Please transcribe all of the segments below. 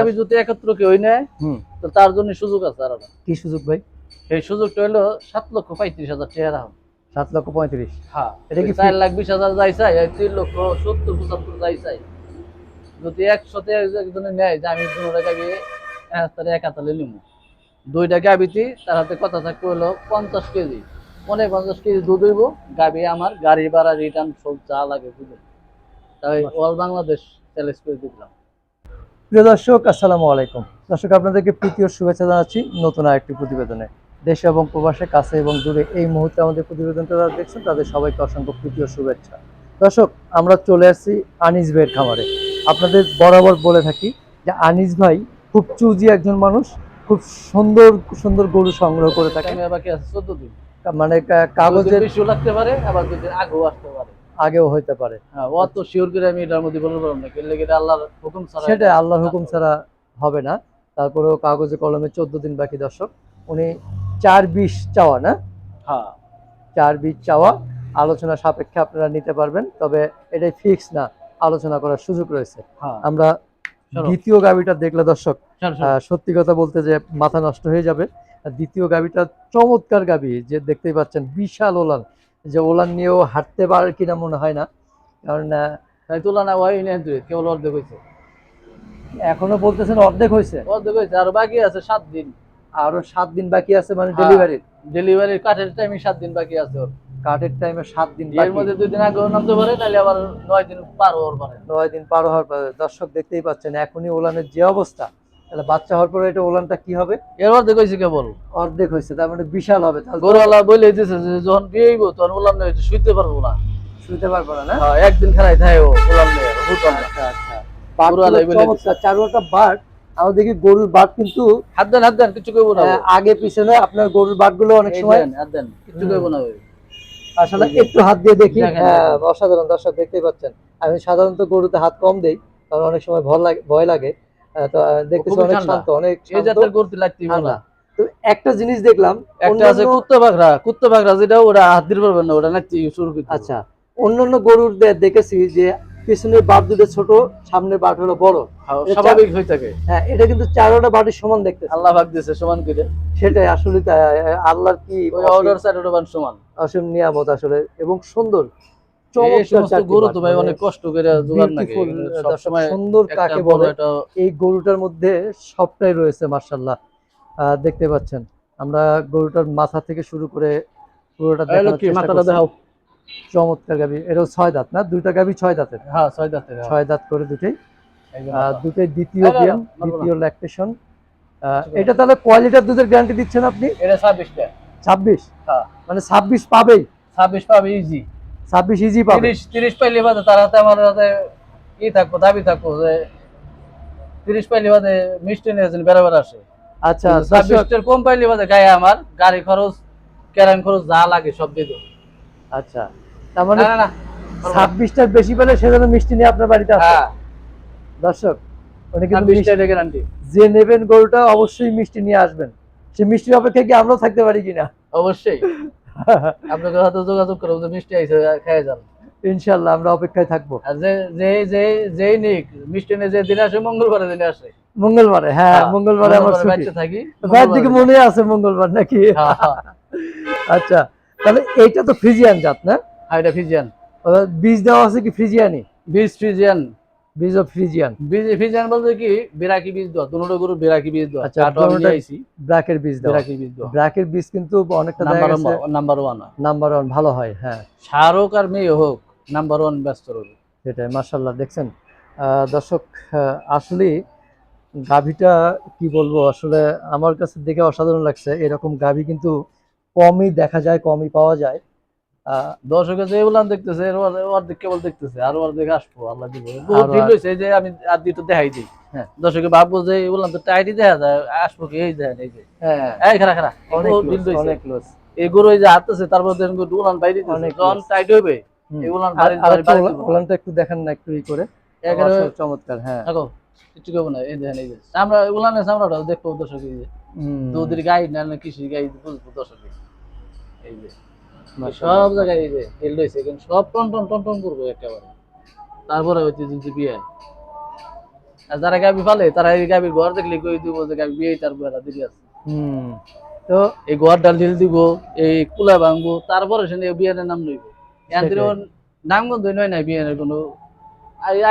আমি যদি একত্র কেউ নেয় তো তার জন্য সুযোগ আছে আর। কি সুযোগ ভাই? এই সুযোগটা হলো সাত লক্ষ পঁয়ত্রিশ হাজার টাকা সাত লক্ষ পঁয়ত্রিশ। হ্যাঁ এটা কি চার লাখ বিশ হাজার যাই চাই তিন লক্ষ সত্তর পঁচাত্তর যাই চাই। যদি একশোতে একজনে নেয় যে আমি টাকা গিয়ে তাহলে এক হাতালে দুইটা গাবিতে তার হাতে কথা থাকবে হলো পঞ্চাশ কেজি। পনেরো পঞ্চাশ কেজি দুধ হইব গাবি আমার গাড়ি ভাড়া রিটার্ন সব যা লাগে বুঝলেন। তাই অল বাংলাদেশ চ্যালেঞ্জ করে দিলাম। প্রিয় দর্শক আসসালামু আলাইকুম। দর্শক আপনাদেরকে প্রীতীয় শুভেচ্ছা জানাচ্ছি নতুন আরেকটি প্রতিবেদনে। দেশে এবং প্রবাসে কাছে এবং দূরে এই মুহূর্তে আমাদের প্রতিবেদনটা যারা দেখছেন তাদের সবাইকে অসংখ্য প্রীতীয় শুভেচ্ছা। দর্শক আমরা চলে আসছি আনিস ভাইয়ের খামারে। আপনাদের বরাবর বলে থাকি যে আনিস ভাই খুব চুজি একজন মানুষ খুব সুন্দর সুন্দর গরু সংগ্রহ করে থাকে। টাইমে বাকি আছে চোদ্দ দিন। মানে কাগজের লাগতে পারে আবার আগেও আসতে পারে। আগেও হইতে পারে। হ্যাঁ অত শিওর করে আমি এটার মধ্যে বলতে পারব না। কেন আল্লাহর হুকুম ছাড়া সেটা আল্লাহর হুকুম ছাড়া হবে না। তারপরেও কাগজে কলমে চোদ্দ দিন বাকি দর্শক। উনি চার বিশ চাওয়া না? হ্যাঁ। চার বিশ চাওয়া। আলোচনা সাপেক্ষে আপনারা নিতে পারবেন তবে এটাই ফিক্স না। আলোচনা করার সুযোগ রয়েছে। হ্যাঁ। আমরা দ্বিতীয় গাবিটা দেখলে দর্শক সত্যি কথা বলতে যে মাথা নষ্ট হয়ে যাবে। দ্বিতীয় গাবিটা চমৎকার গাবি যে দেখতেই পাচ্ছেন বিশাল ওলান। যে ওলান নিয়েও হাঁটতে পারে কিনা মনে হয় না। কারণ আহ, তাই তুলা না হয় তুই কেবল অর্ধেক হয়েছে এখনও বলতেছেন অর্ধেক হয়েছে অর্ধেক হয়েছে আর বাকি আছে সাত দিন। আরও সাত দিন বাকি আছে মানে হ্যাঁ। ডেলিভারির ডেলিভারির কাঠের টাইমে সাত দিন বাকি আছে ওর। কার্ডের টাইমে সাত দিন এর মধ্যে দুই দিন আগে নামতে পারে নাহলে আবার নয় দিন পার হওয়ার পারে। নয় দিন পার হওয়ার পরে। দর্শক দেখতেই পাচ্ছেন এখনই ওলানের যে অবস্থা। তাহলে বাচ্চা হওয়ার পরে এটা ওলানটা কি হবে? এর অর্ধেক হয়েছে কেবল। অর্ধেক হয়েছে তার মানে বিশাল হবে। গরুওয়ালা বলে দিতেছে যে যখন তখন বললাম না শুইতে পারব না। শুইতে পারব না হ্যাঁ, একদিন খেলাই থাকে ও বললাম না বুঝলাম না আচ্ছা আচ্ছা। চমৎকার বাট আমরা দেখি গরুর বাট কিন্তু হাত দেন হাত দেন কিছু করব না। আগে পিছনে আপনার গরুর বাঘগুলো অনেক সময় হাত দেন কিছু করব না। আসলে একটু হাত দিয়ে দেখি হ্যাঁ। অসাধারণ দর্শক দেখতেই পাচ্ছেন। আমি সাধারণত গরুতে হাত কম দেই কারণ অনেক সময় ভয় লাগে ভয় লাগে। তো আহ, দেখতেছি অনেক শান্ত অনেক এই জাতের করতে লাগতেই না তো একটা জিনিস দেখলাম একটা আছে কুত্তা বাঘরা। কুত্তা বাঘরা যেটা ওরা হাত দিতে পারবেন না ওটা নাচতে শুরু করতে আচ্ছা অন্যান্য গরুর দেখেছি যে পিছনের বাট দুটো ছোট সামনের বাট হলো বড়। হ্যাঁ, স্বাভাবিক হয়ে থাকে। হ্যাঁ এটা কিন্তু চারোটা বাটের সমান দেখতে আল্লাহ ভাগ দিয়েছে সমান করে। সেটাই আসলে আল্লাহর কি অর্ডার সমান। অসীম নিয়ামত আসলে এবং সুন্দর। এই মানে এই গরুটার মধ্যে সবটাই রয়েছে মার্শাল্লাহ দেখতে পাচ্ছেন। আমরা গরুটার মাথা থেকে শুরু করে পুরোটা মাথাটা দেখাও। চমৎকার গাবি। এটাও ছয় দাঁত না? দুইটা গাবি ছয় দাঁতের? হ্যাঁ ছয় দাঁতের হ্যাঁ। ছয় দাঁত করে দুটোই। মাথা। দুটোই দ্বিতীয় বিয়ান দ্বিতীয় ল্যাকটেশন এটা তাহলে কয় লিটার দুধের গ্যারান্টি দিচ্ছেন আপনি? এটা ছাব্বিশটা। ছাব্বিশ? হ্যাঁ। মানে ছাব্বিশ পাবেই। ছাব্বিশ পাবে ইজি ছাব্বিশ ইজি পাবে। তিরিশ তিরিশ পাইলে বাদে তার হাতে আমার হাতে ই থাকব দাবি থাকব যে তিরিশ পাইলে বাদে মিষ্টি নিয়েছেন বেড়াবার আসে। আচ্ছা দর্শক, ছাব্বিশটার কম পাইলে বাদে গায়ে আমার গাড়ি খরচ ক্যারাম খরচ যা লাগে সব দিয়ে আচ্ছা তার মানে না না না ছাব্বিশটার বেশি পেলে সেজন্য মিষ্টি নিয়ে আপনার বাড়িতে আসে। হ্যাঁ। দর্শক উনি কিন্তু গ্যারান্টি যে নেবেন গরুটা অবশ্যই মিষ্টি নিয়ে আসবেন। সে মিষ্টির অপেক্ষা কি আমরাও থাকতে পারি কিনা? অবশ্যই। আপনাদের হাতে যোগাযোগ করব যে মিষ্টি আইসে খেয়ে যান। ইনশাল্লাহ আমরা অপেক্ষায় থাকব। যে যে যে যেই নিক মিষ্টি নিয়ে যে দিনে আসে মঙ্গলবারে দিনে আসে। মঙ্গলবারে হ্যাঁ মঙ্গলবারে আমার ছুটি। থাকি দিকে মনে আছে মঙ্গলবার নাকি? হ্যাঁ, হ্যাঁ। আচ্ছা তাহলে এইটা তো ফ্রিজিয়ান জাত না? হ্যাঁ, এটা ফিজিয়ান বীজ দেওয়া আছে কি ফ্রিজিয়ানি বীজ ফিজিয়ান বীজ অফ ফ্রিজিয়ান। বীজ ফিজিয়ান বলতে কি? বিরাকি বীজ দেওয়া দুটো গরু বিরাকি বীজ দেওয়া। আচ্ছা, চারটা আমি আইছি ব্র্যাকের বীজ দেওয়া। বিরাকি বীজ দেওয়া। ব্র্যাকের বীজ কিন্তু অনেকটা number number one number one ভালো হয় হ্যাঁ। হোক আর মেয়ে হোক নাম্বার ওয়ান ব্যস্ত রইল। সেটাই মার্শাল্লাহ দেখছেন? আহ, দর্শক আসলে গাভীটা কি বলব? আসলে আমার কাছে দেখে অসাধারণ লাগছে। এরকম গাভী কিন্তু কমই দেখা যায় কমই পাওয়া যায়। দর্শকে যে উলান দেখতেছে ওর- অর্ধেক কেবল দেখতেছে আর অর্ধেক আসব আল্লাহ দিব বহুত দিন যে আমি আর দুটো দেখাই দিই হ্যাঁ। দর্শকে ভাববো যে এই তো টাইটই দেখা যায় আসব কি এই দেখেন এই যে হ্যাঁ এই খারা খারা অনেক দিন। অনেক close। এই গরু যে হাঁটতেছে তারপর দেখেন উলান বাইরে অনেক। টাইট হইবে হুম। এই উলান একটু দেখেন না একটু ই করে চমৎকার হ্যাঁ থাকো কিছু না এই দেখেন এই যে চামড়া উলানের চামড়াটা দেখব দর্শক এই যে দুধের গাই না কৃষির গাই বুঝব দর্শক এই যে। সব জায়গায় এই যে তেল রয়েছে কিন্তু সব টন টন টন টন করব একেবারে। তারপরে হচ্ছে যদি বিয়ে। আর যারা গাবি ফালে তারা এই গাবির ঘর দেখলে কই দিব যে গাবি বিয়ে তার বেড়া দিদি আছে। তো এই ঘর ডাল ঢিল দিব এই কুলা ভাঙবো তারপরে সে বিয়ের নাম লইব। সেটাই। নাম গন্ধ নয় না বিয়ের কোনো।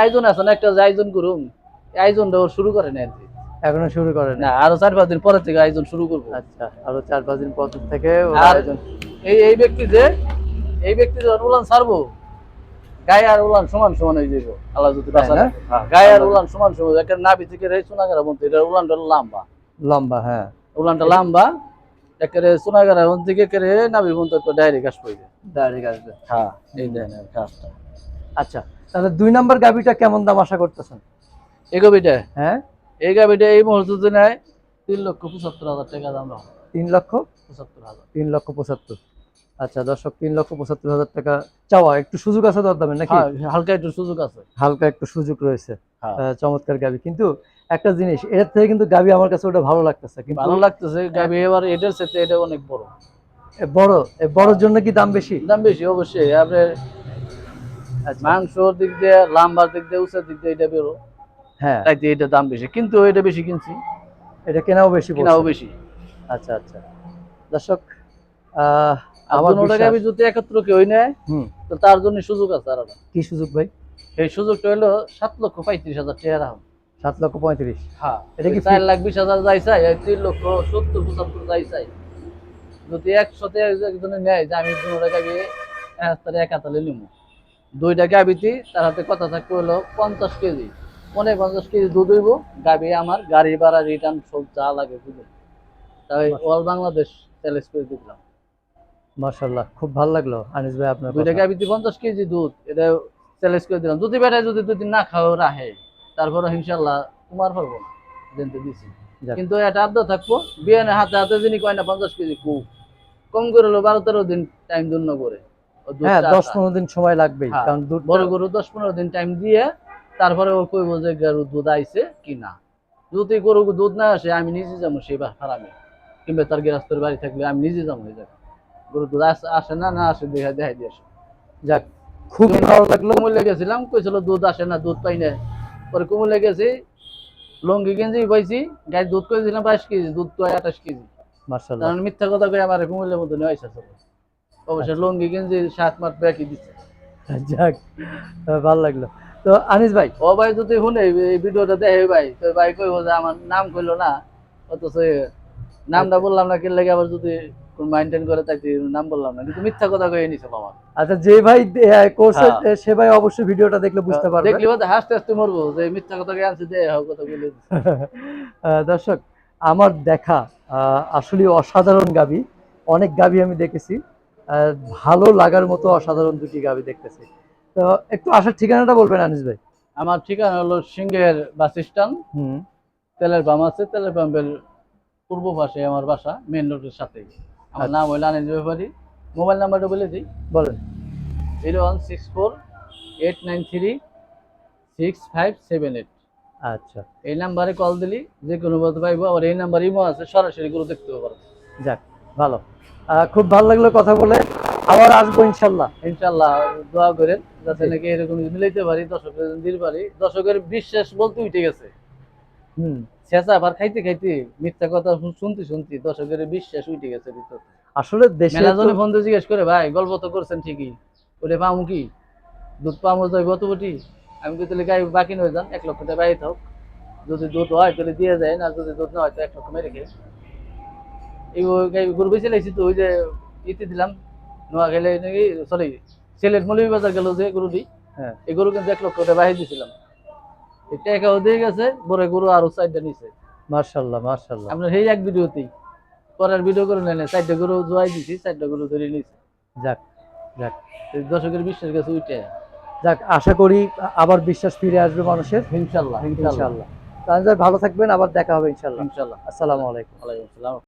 আয়োজন আছে না একটা যে আয়োজন এই আয়োজনটা ওর শুরু করে না এনতে। এখনও শুরু করেন না আরও চার পাঁচ দিন পরে থেকে আয়োজন শুরু করব। আচ্ছা আরও চার পাঁচ দিন পর থেকে আয়োজন। এই এই ব্যক্তি যে এই ব্যক্তি যখন উলান ছাড়বো গায়ে আর উলান সমান সমান হয়ে যাব আল্লাহ যদি তাই বাঁচায় না? রাখে। গায়ে আর উলান সমান সমান একটা নাভি থেকে রে সোনাগারা বলতে এটা উলানটা লম্বা। লম্বা হ্যাঁ। উলানটা লম্বা একেবারে সোনাগারা বলতে থেকে একেবারে নাভি বলতে একটা ডাইরেক্ট ঘাস ডাইরেক্ট আসবে। হ্যাঁ এই দেন এই আচ্ছা তাহলে দুই নাম্বার গাবিটা কেমন দাম আশা করতেছেন? এই গাবিটা হ্যাঁ? এই গাবিটা এই মুহূর্তে নেয় তিন লক্ষ পঁচাত্তর হাজার টাকা দাম রাখো। তিন লক্ষ পঁচাত্তর হাজার। তিন লক্ষ পঁচাত্তর। আচ্ছা দর্শক তিন লক্ষ পঁচাত্তর হাজার টাকা চাওয়া একটু সুযোগ আছে দর দামে নাকি? হ্যাঁ হালকা একটু সুযোগ আছে। হালকা একটু সুযোগ রয়েছে। হ্যাঁ। চমৎকার গাবি কিন্তু একটা জিনিস এটার থেকে কিন্তু গাবি আমার কাছে ওটা ভালো লাগতেছে কিন্তু ভালো লাগতেছে গাবি এবার এটার সাথে এটা অনেক বড়। বড় বড়র জন্য কি দাম বেশি? দাম বেশি অবশ্যই। আপনার আচ্ছা, মাংসর দিক দিয়ে লাম্বার দিক দিয়ে উঁচার দিক দিয়ে এটা বেরো। হ্যাঁ। তাই এটা দাম বেশি। কিন্তু এটা বেশি কিনছি। এটা কেনাও বেশি কিনাও। বেশি। আচ্ছা আচ্ছা। দর্শক আমার টাকা বিশ্বাস- যদি একত্র কেউ নেয় তো তার জন্য সুযোগ আছে আর কি সুযোগ ভাই? এই সুযোগটা হলো সাত লক্ষ পঁয়ত্রিশ হাজার টাকা সাত লক্ষ পঁয়ত্রিশ। হ্যাঁ। এটা কি চার লাখ বিশ হাজার যাই চাই তিন লক্ষ সত্তর পঁচাত্তর যাই চাই। যদি একশোতে একজনে নেয় যে আমি পনেরো তারা এক হাতালে নিবো দুইটা গাবিতে তার হাতে কথা থাকতে হলো পঞ্চাশ কেজি। পনেরো পঞ্চাশ কেজি দুধ হইব গাবি আমার গাড়ি ভাড়া রিটার্ন সব যা লাগে বুঝলেন? তাই অল বাংলাদেশ চ্যালেঞ্জ করে দিলাম। মার্শাল্লাহ খুব ভালো লাগল আনিস ভাই আপনার দুইটা কথা। গাবিতে পঞ্চাশ কেজি দুধ এটা চ্যালেঞ্জ করে দিলাম। যদি বেটায় যদি দুই দিন না খাও রাহে তারপরে ইনশাল্লাহ তোমার পারব না জানতে দিছি। কিন্তু এটা আবদা থাকব বিয়ানে হাতে হাতে যিনি কয় না পঞ্চাশ কেজি খুব কম করে হলো বারো তেরো দিন টাইম জন্য করে হ্যাঁ দশ পনেরো দিন সময় লাগবেই হ্যাঁ, কারণ বড় গরু দশ পনেরো দিন টাইম দিয়ে তারপরে ও কইব যে গরু দুধ আইছে কি না? যদি গরু দুধ না আসে আমি নিজে যাব সেই হারামে কিংবা তার গেরাস্তের বাড়ি থাকলে আমি নিজে যাব হয়ে যাবে গরু দুধ আসে- না না আসে দেখা দেখাই দিয়ে আসে। যাক। খুব ভালো লাগল। কুমুলে গেছিলাম কইছিল দুধ আসে না দুধ পাই না। পরে কুমুলে গেছি লঙ্গি গেঞ্জি পাইছি গাই দুধ করেছিলাম বাইশ কেজি দুধ তো আঠাশ কেজি। কারণ মিথ্যা কথা কই আমার কুমুলের মতো নয় আসা অবশ্য লঙ্গি গেঞ্জি সাত মাস ব্যাকি দিচ্ছে যাক ভালো লাগল। তো আনিস ভাই। ও ভাই যদি শুনে এই ভিডিওটা দেখে ভাই তো ভাই কইব যে আমার নাম কইলো না অথচ নামটা বললাম না কি লাগে আবার যদি কোন করে তাই নাম বললাম না কিন্তু মিথ্যা কথা কয়ে নিছে আমার আচ্ছা যে ভাই কোর্সে হ্যাঁ। সে ভাই অবশ্যই ভিডিওটা দেখলে বুঝতে পারবে। দেখলি বোধ হাসতে হাসতে মরবো যে মিথ্যা কথা কে আনছে দে হোক কথা বলে দর্শক আমার দেখা আহ, আসলে অসাধারণ গাবি। অনেক গাবি আমি দেখেছি। ভালো লাগার মতো অসাধারণ দুটি গাবি দেখতেছি। তো একটু আসার ঠিকানাটা বলবেন আনিস ভাই। আমার ঠিকানা হলো সিংহের বাস স্ট্যান্ড। হুম। তেলের পাম্প আছে তেলের পাম্পের পূর্ব পাশে আমার বাসা মেন রোডের সাথে আমার আচ্ছা। নাম হইল আনিস ব্যাপারী মোবাইল নাম্বারটা বলে দিই। বলেন। Zero one six four eight nine three six five seven eight. আচ্ছা। এই নাম্বারে কল দিলি যে কোনো বলতে পাইবো। আবার এই নাম্বার ইমো আছে সরাসরি করে দেখতে পারব। যাক ভালো। খুব ভালো লাগল কথা বলে। আবার আসব ইনশাল্লাহ। ইনশাল্লাহ দোয়া করেন যাতে নাকি এরকম মিলাইতে পারি দর্শকের দিতে পারি। দর্শকের বিশ্বাস বলতে উঠে গেছে। হুম। শেষা আবার খাইতে খাইতে মিথ্যা কথা শুনতে শুনতে দর্শকের বিশ্বাস উঠে গেছে ভিতরে। আসলে দেশে মেলা তো- ফোন দিয়ে জিজ্ঞেস করে ভাই গল্প তো করছেন ঠিকই। ওটা পামু কি? দুধ পামু যাই কত বটি আমি তো তাহলে গাই বাকি নয় যান এক লক্ষ টাকা বাইরে থাক যদি দুধ হয় তাহলে দিয়ে যায় না যদি দুধ না হয় তো এক লক্ষ মেরে খেয়ে। এই গাই গরু বেঁচে লাইছি তো ওই যে ইতি দিলাম নোয়া খেলে নাকি সরি সিলেট গেল যে গরুটি হ্যাঁ। এই গরু কিন্তু এক লক্ষ টাকা বাইরে দিয়েছিলাম টাকাও দিয়ে গেছে বড় গরু আরও চারটা নিছে। মার্শাল্লাহ মার্শাল্লাহ আপনার সেই এক ভিডিওতেই পরের ভিডিও করে নেন চারটা গরু জোয়াই দিছি চারটা গরু ধরে নিয়েছে যাক যাক। দর্শকের বিশ্বাস গেছে উঠে। যাক আশা করি আবার বিশ্বাস ফিরে আসবে মানুষের। ইনশাল্লাহ ইনশাল্লাহ। ভালো থাকবেন আবার দেখা হবে ইনশাল্লাহ। ইনশাল্লাহ। আসসালামু আলাইকুম। ওয়ালাইকুম আসসালাম।